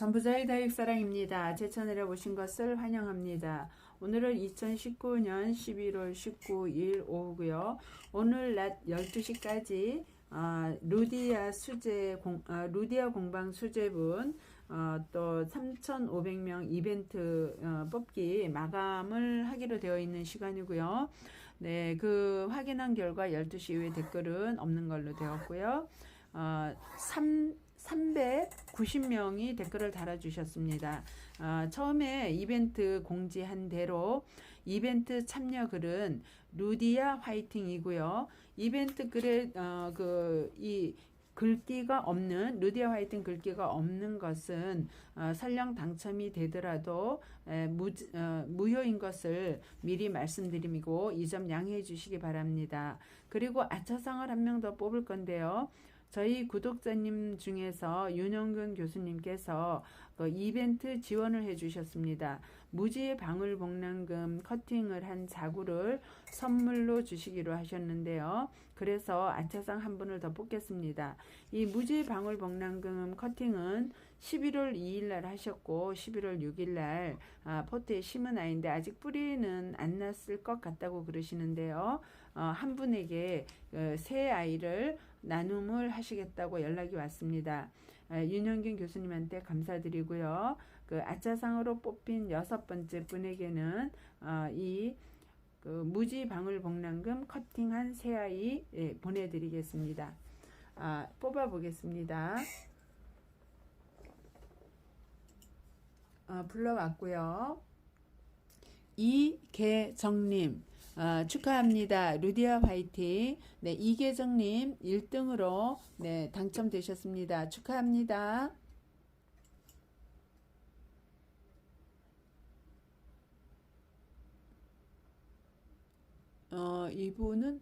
전부자의 다육 사랑입니다. 제 채널에 오신 것을 환영합니다. 오늘은 2019년 11월 19일 오후고요. 오늘 낮 12시까지 어, 루디아 수제 공, 어, 루디아 공방 수제분 어, 또 3,500명 이벤트 어, 뽑기 마감을 하기로 되어 있는 시간이고요. 네, 그 확인한 결과 12시 이후에 댓글은 없는 걸로 되었고요. 어, 3 390명이 댓글을 달아주셨습니다. 어, 처음에 이벤트 공지한 대로 이벤트 참여 글은 루디아 화이팅이고요. 이벤트 글에 어, 그이 글귀가 없는 루디아 화이팅 글귀가 없는 것은 어, 설령 당첨이 되더라도 에, 무, 어, 무효인 것을 미리 말씀드리고 이 점 양해해 주시기 바랍니다. 그리고 아차상을 한 명 더 뽑을 건데요. 저희 구독자님 중에서 윤영근 교수님께서 그 이벤트 지원을 해주셨습니다. 무지 방울복랑금 커팅을 한 자구를 선물로 주시기로 하셨는데요. 그래서 안차상 한 분을 더 뽑겠습니다. 이 무지 방울복랑금 커팅은 11월 2일 날 하셨고 11월 6일 날 아, 포트에 심은 아이인데 아직 뿌리는 안 났을 것 같다고 그러시는데요. 어, 한 분에게 어, 새 아이를 나눔을 하시겠다고 연락이 왔습니다. 아, 윤영균 교수님한테 감사드리고요. 그 아차상으로 뽑힌 여섯 번째 분에게는 어, 이그 무지 방울 복랑금 커팅한 새 아이 예, 보내드리겠습니다. 아, 뽑아 보겠습니다. 어, 불러왔고요. 이계정님 어, 축하합니다. 루디아 화이팅. 네, 이계정님 1등으로 네, 당첨되셨습니다. 축하합니다. 어, 이분은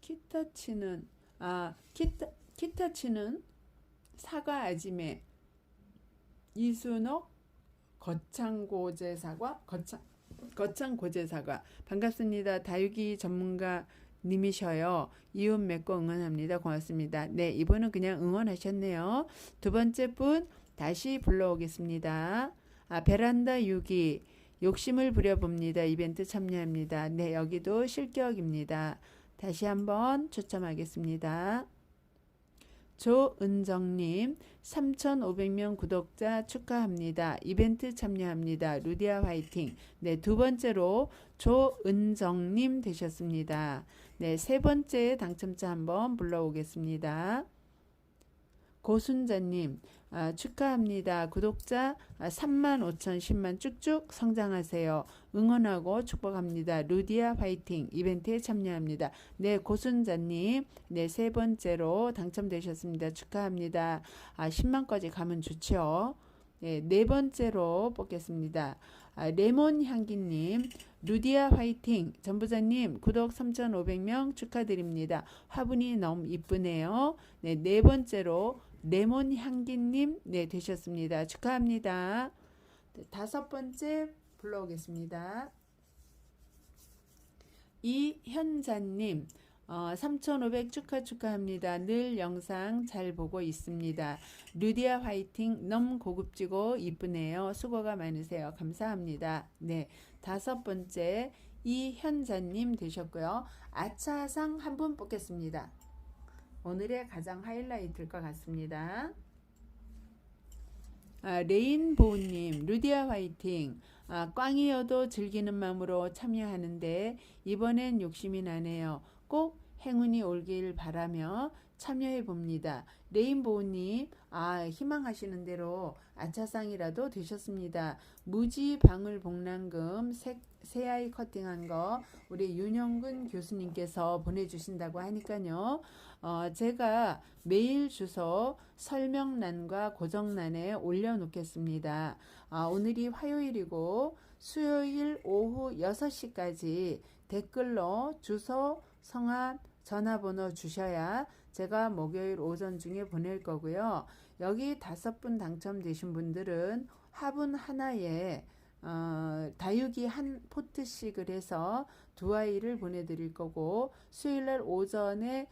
기타 치는 아 기타 기타 치는 사과 아지매 이순옥 거창고제 사과 거창 거창 고제사과 반갑습니다. 다육이 전문가 님이셔요. 이웃 맺고 응원합니다. 고맙습니다. 네, 이분은 그냥 응원하셨네요. 두 번째 분 다시 불러오겠습니다. 아, 베란다 6기 욕심을 부려봅니다. 이벤트 참여합니다. 네, 여기도 실격입니다. 다시 한번 초점하겠습니다. 조은정님 3,500명 구독자 축하합니다. 이벤트 참여합니다. 루디아 화이팅. 네, 두 번째로 조은정님 되셨습니다. 네, 세 번째 당첨자 한번 불러오겠습니다. 고순자님 아, 축하합니다. 구독자 아, 3만 5천 10만 쭉쭉 성장하세요. 응원하고 축복합니다. 루디아 화이팅 이벤트에 참여합니다. 네 고순자님 네세 번째로 당첨되셨습니다. 축하합니다. 아 10만까지 가면 좋죠. 네, 네 번째로 뽑겠습니다. 아, 레몬 향기님, 루디아 화이팅, 전부자님 구독 3,500명 축하드립니다. 화분이 너무 이쁘네요. 네, 네 번째로 레몬 향기님 네 되셨습니다. 축하합니다. 네, 다섯 번째 불러오겠습니다. 이현자님 어, 3,500 축하 축하합니다. 늘 영상 잘 보고 있습니다. 루디아 화이팅 너무 고급지고 이쁘네요. 수고가 많으세요. 감사합니다. 네, 다섯 번째 이현자님 되셨고요. 아차상 한 분 뽑겠습니다. 오늘의 가장 하이라이트일 것 같습니다. 아, 레인보우님, 루디아 화이팅. 아, 꽝이어도 즐기는 마음으로 참여하는데 이번엔 욕심이 나네요. 꼭 행운이 올길 바라며 참여해 봅니다. 레인보우님, 아, 희망하시는 대로 아차상이라도 되셨습니다. 무지 방울 복랑금 색, 새아이 커팅한 거 우리 윤영근 교수님께서 보내주신다고 하니까요. 어, 제가 메일 주소 설명란과 고정란에 올려놓겠습니다. 아, 오늘이 화요일이고 수요일 오후 6시까지 댓글로 주소, 성함, 전화번호 주셔야 제가 목요일 오전 중에 보낼 거고요. 여기 다섯 분 당첨되신 분들은 화분 하나에 어, 다육이 한 포트씩을 해서 두 아이를 보내드릴 거고 수요일날 오전에 에,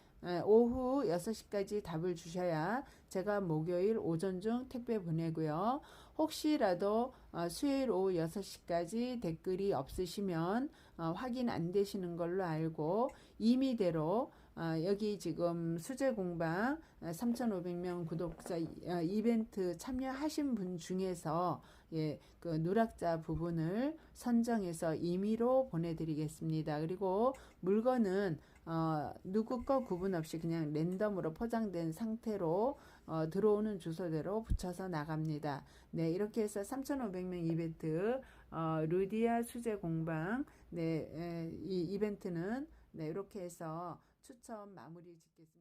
오후 6시까지 답을 주셔야 제가 목요일 오전 중 택배 보내고요. 혹시라도 어, 수요일 오후 6시까지 댓글이 없으시면 어, 확인 안 되시는 걸로 알고 임의대로 어, 여기 지금 수제 공방 3,500명 구독자 어, 이벤트 참여하신 분 중에서 예, 그 누락자 부분을 선정해서 임의로 보내드리겠습니다. 그리고 물건은 어, 누구 거 구분 없이 그냥 랜덤으로 포장된 상태로 어, 들어오는 주소대로 붙여서 나갑니다. 네, 이렇게 해서 3,500명 이벤트 어, 루디아 수제 공방 네, 에, 이 이벤트는 네, 이렇게 해서 추첨 마무리 짓겠습니다.